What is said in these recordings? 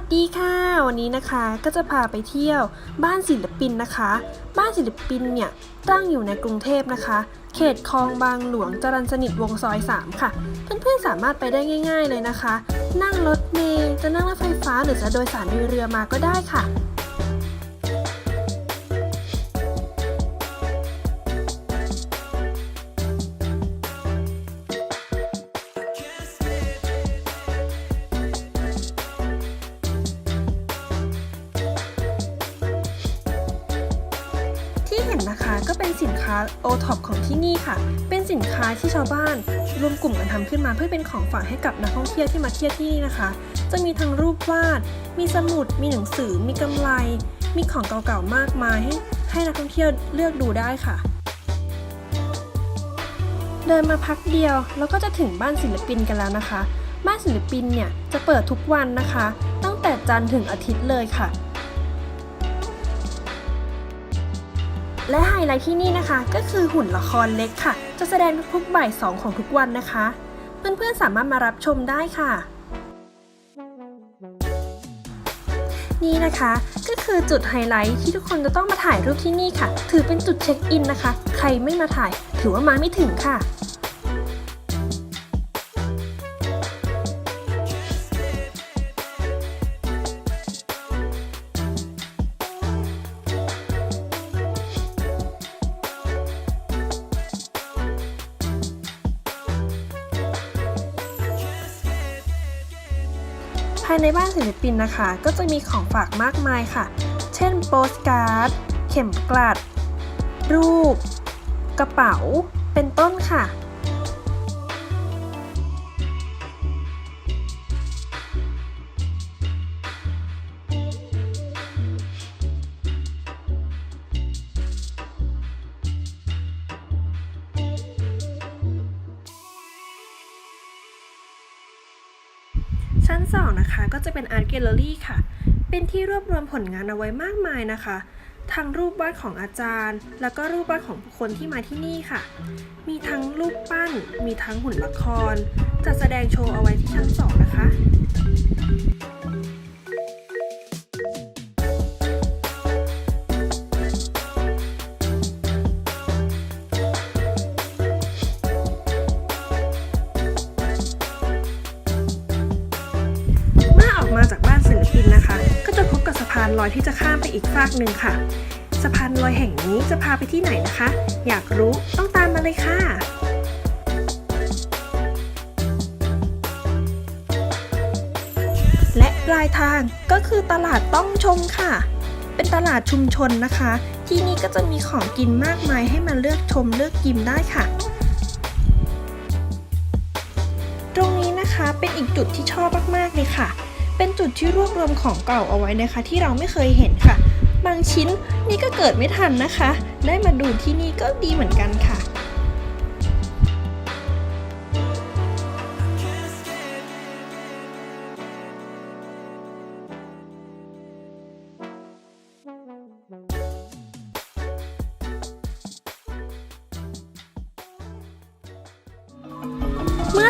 วัสดีค่ะ วันนี้นะคะก็จะพาไปเที่ยวบ้านศิลปินนะคะ บ้านศิลปินเนี่ยตั้งอยู่ในกรุงเทพนะคะ เขตคลองบางหลวงจรัญสนิทวงซอย 3 ค่ะ เพื่อนๆสามารถไปได้ง่าย ๆเลยนะคะ นั่งรถเมล์จะนั่งรถไฟฟ้าหรือจะโดยสารโดยเรือมาก็ได้ค่ะ ที่เห็นนะคะก็เป็นสินค้าโอท็อปของที่นี่ค่ะ เป็นสินค้าที่ชาวบ้านรวมกลุ่มกันทำขึ้นมาเพื่อเป็นของฝากให้กับนักท่องเที่ยวที่มาเที่ยวที่นี่นะคะ จะมีทั้งรูปวาด มีสมุด มีหนังสือ มีกำไร มีของเก่าๆมากมาย ให้ให้นักท่องเที่ยวเลือกดูได้ค่ะ เดินมาพักเดียวแล้วก็จะถึงบ้านศิลปินกันแล้วนะคะ บ้านศิลปินเนี่ยจะเปิดทุกวันนะคะ ตั้งแต่จันทร์ถึงอาทิตย์เลยค่ะ และไฮไลท์ที่นี่นะคะ ก็คือหุ่นละครเล็กค่ะ จะแสดงทุกๆบ่ายสองของทุกวันนะคะ เพื่อนๆสามารถมารับชมได้ค่ะ นี่นะคะก็คือจุดไฮไลท์ที่ทุกคนจะต้องมาถ่ายรูปที่นี่ค่ะ ถือเป็นจุดเช็คอินนะคะ ใครไม่มาถ่ายถือว่ามาไม่ถึงค่ะายในบ้านศิลปินนะคะ ก็จะมีของฝากมากมายค่ะ เช่นโปสการ์ด เข็มกลัด รูป กระเป๋า เป็นต้นค่ะ ชั้น 2 นะคะ ก็จะเป็นอาร์ตแกลเลอรี่ค่ะ เป็นที่รวบรวมผลงานเอาไว้มากมายนะคะทั้งรูปวาดของอาจารย์ แล้วก็รูปวาดของคนที่มาที่นี่ค่ะ มีทั้งรูปปั้น มีทั้งหุ่นละคร จัดแสดงโชว์เอาไว้ที่ชั้น2นะคะานลอยที่จะข้ามไปอีกฟากหนึ่งค่ะ สะพานลอยแห่งนี้จะพาไปที่ไหนนะคะ อยากรู้ต้องตามมาเลยค่ะและปลายทางก็คือตลาดต้องชมค่ะ เป็นตลาดชุมชนนะคะ ที่นี่ก็จะมีของกินมากมายให้มาเลือกชมเลือกกินได้ค่ะ ตรงนี้นะคะเป็นอีกจุดที่ชอบมากๆเลยค่ะ เป็นจุดที่รวบรวมของเก่าเอาไว้นะคะ ที่เราไม่เคยเห็นค่ะ บางชิ้นนี่ก็เกิดไม่ทันนะคะ ได้มาดูที่นี่ก็ดีเหมือนกันค่ะ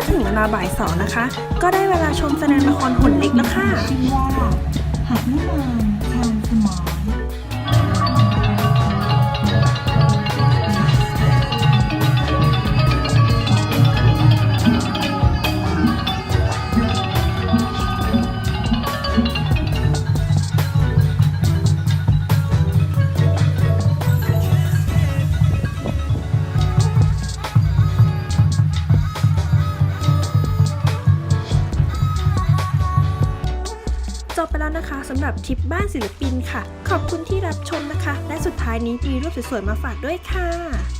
ถึงเวลาบ่ายสองนะคะ ก็ได้เวลาชมแสดงละครหุ่นเล็กแล้วค่ะชื่อว่าหักน้ำมันแทนสมอง จบไปแล้วนะคะสำหรับทริปบ้านศิลปินค่ะ ขอบคุณที่รับชมนะคะ และสุดท้ายนี้มีรูปสวยๆมาฝากด้วยค่ะ